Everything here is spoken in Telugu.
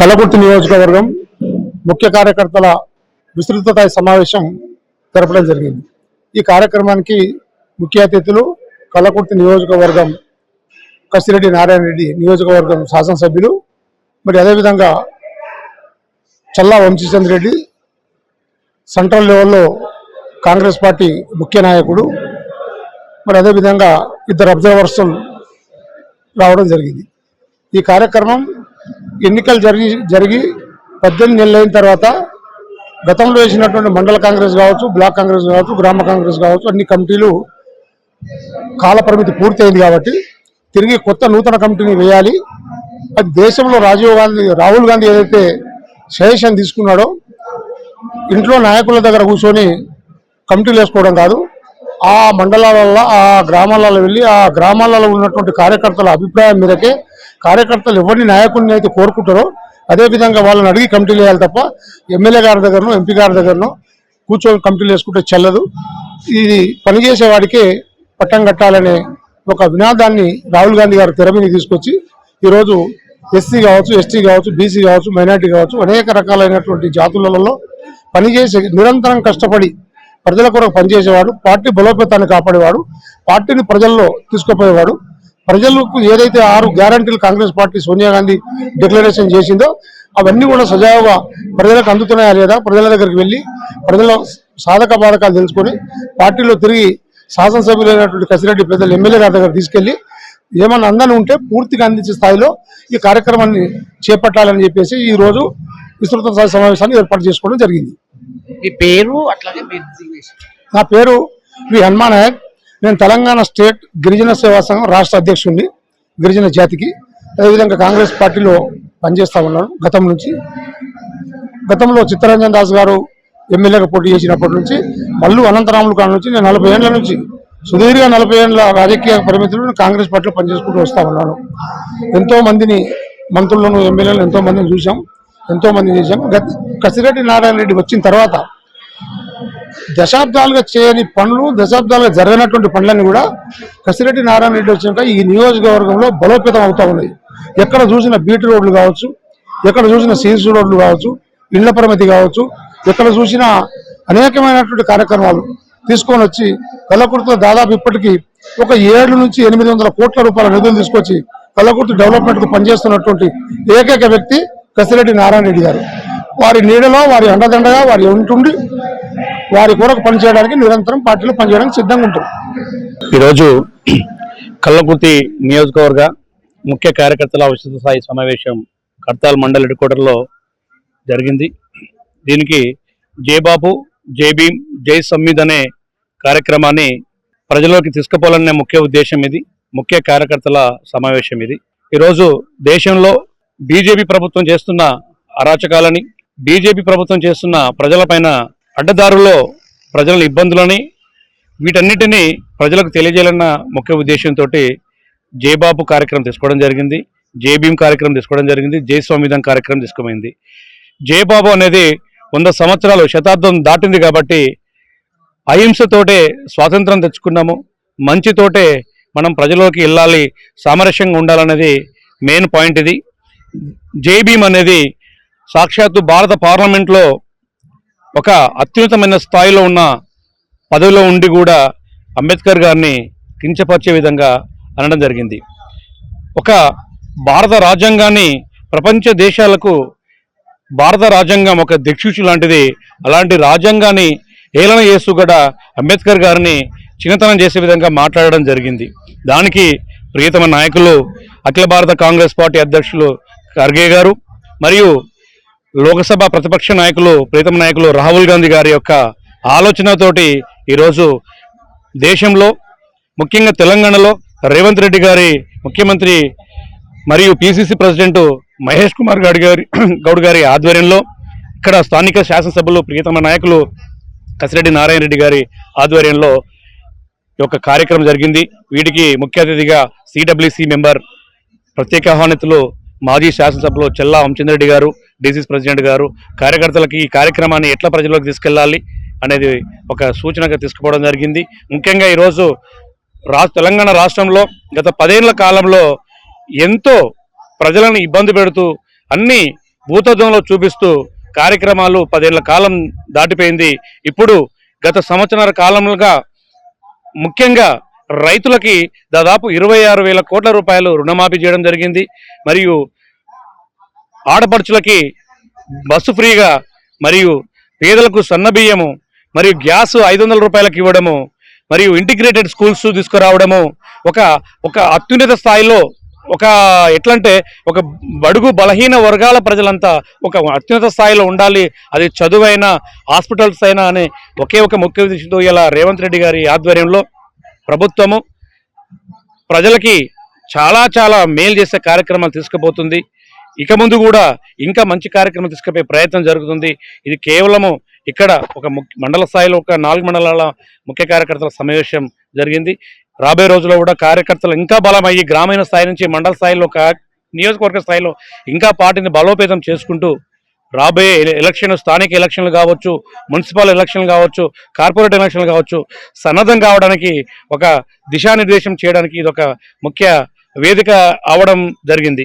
కలగుర్తి నియోజకవర్గం ముఖ్య కార్యకర్తల విస్తృత స్థాయి సమావేశం జరపడం జరిగింది. ఈ కార్యక్రమానికి ముఖ్య అతిథులు కలకుర్తి నియోజకవర్గం కసిరెడ్డి నారాయణ రెడ్డి నియోజకవర్గం శాసనసభ్యులు మరి అదేవిధంగా చల్లా వంశీచంద్ర రెడ్డి సెంట్రల్ లెవెల్లో కాంగ్రెస్ పార్టీ ముఖ్య నాయకుడు మరి అదేవిధంగా ఇద్దరు అబ్జర్వర్స్ రావడం జరిగింది. ఈ కార్యక్రమం ఎన్నికలు జరిగి జరిగి పద్దెనిమిది నెలలు అయిన తర్వాత గతంలో వేసినటువంటి మండల కాంగ్రెస్ కావచ్చు బ్లాక్ కాంగ్రెస్ కావచ్చు గ్రామ కాంగ్రెస్ కావచ్చు అన్ని కమిటీలు కాలపరిమితి పూర్తయింది కాబట్టి తిరిగి కొత్త నూతన కమిటీని వేయాలి. అది దేశంలో రాజీవ్ గాంధీ రాహుల్ గాంధీ ఏదైతే సజెషన్ తీసుకున్నాడో ఇంట్లో నాయకుల దగ్గర కూర్చొని కమిటీలు వేసుకోవడం కాదు ఆ మండలాలలో ఆ గ్రామాలలో వెళ్ళి ఆ గ్రామాలలో ఉన్నటువంటి కార్యకర్తల అభిప్రాయం మేరకే కార్యకర్తలు ఎవరిని నాయకుడిని అయితే కోరుకుంటారో అదే విధంగా వాళ్ళని అడిగి కమిటీలు వేయాలి తప్ప ఎమ్మెల్యే గారి దగ్గరనో ఎంపీ గారి దగ్గరనో కూర్చొని కమిటీలు వేసుకుంటే చెల్లదు. ఇది పనిచేసే వాడికే పట్టం కట్టాలనే ఒక వినాదాన్ని రాహుల్ గాంధీ గారు తెర మీద తీసుకొచ్చి ఈరోజు ఎస్సీ కావచ్చు ఎస్టీ కావచ్చు బీసీ కావచ్చు మైనార్టీ కావచ్చు అనేక రకాలైనటువంటి జాతులలో పనిచేసే నిరంతరం కష్టపడి ప్రజల కొరకు పనిచేసేవాడు పార్టీ బలోపేతాన్ని కాపాడేవాడు పార్టీని ప్రజల్లో తీసుకుపోయేవాడు. ప్రజలకు ఏదైతే ఆరు గ్యారంటీలు కాంగ్రెస్ పార్టీ సోనియా గాంధీ డిక్లరేషన్ చేసిందో అవన్నీ కూడా సజావుగా ప్రజలకు అందుతున్నాయా లేదా ప్రజల దగ్గరికి వెళ్ళి ప్రజల సాధక బాధకాలు తెలుసుకొని పార్టీలో తిరిగి శాసనసభ్యులైనటువంటి కసిరెడ్డి పెద్దలు ఎమ్మెల్యే గారి దగ్గర తీసుకెళ్ళి ఏమన్నా అందని ఉంటే పూర్తిగా అందించే స్థాయిలో ఈ కార్యక్రమాన్ని చేపట్టాలని చెప్పేసి ఈ రోజు విస్తృత సమావేశాన్ని ఏర్పాటు చేసుకోవడం జరిగింది మీ పేరు అట్లాగే. నా పేరు వి హనుమాన్ నాయక్ నేను తెలంగాణ స్టేట్ గిరిజన సేవా సంఘం రాష్ట్ర అధ్యక్షుడిని గిరిజన జాతికి అదేవిధంగా కాంగ్రెస్ పార్టీలో పనిచేస్తూ ఉన్నాను గతం నుంచి. గతంలో చిత్తరంజన్ దాస్ గారు ఎమ్మెల్యేగా పోటీ చేసినప్పటి నుంచి మళ్ళీ అనంతరాములు కాడ నుంచి నేను నలభై ఏళ్ళ నుంచి సుదీర్ఘ నలభై ఏళ్ళ రాజకీయ పరిమితులు నేను కాంగ్రెస్ పార్టీలో పనిచేసుకుంటూ వస్తూ ఉన్నాను. ఎంతో మందిని మంత్రులను ఎమ్మెల్యేలను ఎంతో మందిని చూసాం ఎంతో మందిని చూసాం గత కసిరెడ్డి నారాయణ రెడ్డి వచ్చిన తర్వాత దశాబ్దాలుగా చేయని పనులు దశాబ్దాలుగా జరగనటువంటి పనులన్నీ కూడా కసిరెడ్డి నారాయణ రెడ్డి వచ్చినాక ఈ నియోజకవర్గంలో బలోపేతం అవుతా ఉన్నాయి. ఎక్కడ చూసిన బీటీ రోడ్లు కావచ్చు ఎక్కడ చూసిన సీసీ రోడ్లు కావచ్చు ఇళ్ళ పరిమితి కావచ్చు ఎక్కడ చూసిన అనేకమైనటువంటి కార్యక్రమాలు తీసుకొని వచ్చి కల్లకుర్తిలో దాదాపు ఇప్పటికీ ఒక ఏడు నుంచి ఎనిమిది వందల కోట్ల రూపాయల నిధులు తీసుకొచ్చి కల్లకుర్తి డెవలప్మెంట్కు పనిచేస్తున్నటువంటి ఏకైక వ్యక్తి కసిరెడ్డి నారాయణ రెడ్డి గారు. వారి నీడలో వారి అండదండగా వారి ఉంటుండి వారి కొరకు పనిచేయడానికి నిరంతరం పార్టీలో పనిచేయడానికి సిద్ధంగా ఉంటారు. ఈరోజు కల్లకుర్తి నియోజకవర్గ ముఖ్య కార్యకర్తల ఉచిత స్థాయి సమావేశం కర్తాల్ మండల్ హెడ్ క్వార్టర్లో జరిగింది. దీనికి జై బాబు జై భీమ్ జై సమ్మిద్ అనే కార్యక్రమాన్ని ప్రజలోకి తీసుకుపోవాలనే ముఖ్య ఉద్దేశం ఇది ముఖ్య కార్యకర్తల సమావేశం ఇది. ఈరోజు దేశంలో బీజేపీ ప్రభుత్వం చేస్తున్న అరాచకాలని బీజేపీ ప్రభుత్వం చేస్తున్న ప్రజలపైన అడ్డదారుల్లో ప్రజల ఇబ్బందులని వీటన్నిటినీ ప్రజలకు తెలియజేయాలన్న ముఖ్య ఉద్దేశంతో జేబాబు కార్యక్రమం తీసుకోవడం జరిగింది. జేబీఎం కార్యక్రమం తీసుకోవడం జరిగింది. జై స్వామిధం కార్యక్రమం తీసుకోమైంది. జయబాబు అనేది వంద సంవత్సరాలు శతాబ్దం దాటింది కాబట్టి అహింసతోటే స్వాతంత్రం తెచ్చుకున్నాము. మంచితోటే మనం ప్రజలోకి వెళ్ళాలి సామరస్యంగా ఉండాలనేది మెయిన్ పాయింట్ ఇది. జేబీఎం అనేది సాక్షాత్తు భారత పార్లమెంట్లో ఒక అత్యున్నతమైన స్థాయిలో ఉన్న పదవిలో ఉండి కూడా అంబేద్కర్ గారిని కించపరిచే విధంగా అనడం జరిగింది. ఒక భారత రాజ్యాంగాన్ని ప్రపంచ దేశాలకు భారత రాజ్యాంగం ఒక దిక్సూచి లాంటిది. అలాంటి రాజ్యాంగాన్ని ఏలన చేస్తూ కూడా అంబేద్కర్ గారిని చిన్నతనం చేసే విధంగా మాట్లాడడం జరిగింది. దానికి ప్రియతమ నాయకులు అఖిల భారత కాంగ్రెస్ పార్టీ అధ్యక్షులు ఖర్గే గారు మరియు లోకసభ ప్రతిపక్ష నాయకులు ప్రీతమ నాయకులు రాహుల్ గాంధీ గారి యొక్క ఆలోచనతోటి ఈరోజు దేశంలో ముఖ్యంగా తెలంగాణలో రేవంత్ రెడ్డి గారి ముఖ్యమంత్రి మరియు పిసిసి ప్రెసిడెంట్ మహేష్ కుమార్ గౌడ్ గారి గౌడ్ గారి ఆధ్వర్యంలో ఇక్కడ స్థానిక శాసనసభలు ప్రియతమ నాయకులు కసిరెడ్డి నారాయణ రెడ్డి గారి ఆధ్వర్యంలో ఈ యొక్క కార్యక్రమం జరిగింది. వీటికి ముఖ్య అతిథిగా సిడబ్ల్యూసి మెంబర్ ప్రత్యేక ఆహ్వానితులు మాజీ శాసనసభలో చెల్లా వంచంద్రెడ్డి గారు డిసిసి ప్రెసిడెంట్ గారు కార్యకర్తలకి ఈ కార్యక్రమాన్ని ఎట్లా ప్రజల్లోకి తీసుకెళ్ళాలి అనేది ఒక సూచనగా తీసుకుపోవడం జరిగింది. ముఖ్యంగా ఈరోజు రా తెలంగాణ రాష్ట్రంలో గత పదేళ్ళ కాలంలో ఎంతో ప్రజలను ఇబ్బంది పెడుతూ అన్ని భూతత్వంలో చూపిస్తూ కార్యక్రమాలు పదేళ్ళ కాలం దాటిపోయింది. ఇప్పుడు గత సంవత్సరాల కాలంగా ముఖ్యంగా రైతులకి దాదాపు ఇరవై ఆరు వేల కోట్ల రూపాయలు రుణమాఫీ చేయడం జరిగింది. మరియు ఆడపడుచులకి బస్సు ఫ్రీగా మరియు పేదలకు సన్నబియ్యము మరియు గ్యాస్ ఐదు వందల రూపాయలకు ఇవ్వడము మరియు ఇంటిగ్రేటెడ్ స్కూల్స్ తీసుకురావడము ఒక ఒక అత్యున్నత స్థాయిలో ఒక ఎట్లంటే ఒక బడుగు బలహీన వర్గాల ప్రజలంతా ఒక అత్యున్నత స్థాయిలో ఉండాలి. అది చదువైనా హాస్పిటల్స్ అయినా అనే ఒకే ఒక ముఖ్య ఉద్దేశంతో ఇలా రేవంత్ రెడ్డి గారి ఆధ్వర్యంలో ప్రభుత్వము ప్రజలకి చాలా చాలా మేలు చేసే కార్యక్రమాలు తీసుకుపోతుంది. ఇక ముందు కూడా ఇంకా మంచి కార్యక్రమం తీసుకుపోయే ప్రయత్నం జరుగుతుంది. ఇది కేవలము ఇక్కడ ఒక ముఖ్య- మండల స్థాయిలో ఒక నాలుగు మండలాల ముఖ్య కార్యకర్తల సమావేశం జరిగింది. రాబోయే రోజుల్లో కూడా కార్యకర్తలు ఇంకా బలమయ్యి గ్రామీణ స్థాయి నుంచి మండల స్థాయిలో ఒక నియోజకవర్గ స్థాయిలో ఇంకా పార్టీని బలోపేతం చేసుకుంటూ రాబోయే ఎలక్షన్ స్థానిక ఎలక్షన్లు కావచ్చు మున్సిపల్ ఎలక్షన్లు కావచ్చు కార్పొరేట్ ఎలక్షన్లు కావచ్చు సన్నద్ధం కావడానికి ఒక దిశానిర్దేశం చేయడానికి ఇది ఒక ముఖ్య వేదిక అవడం జరిగింది.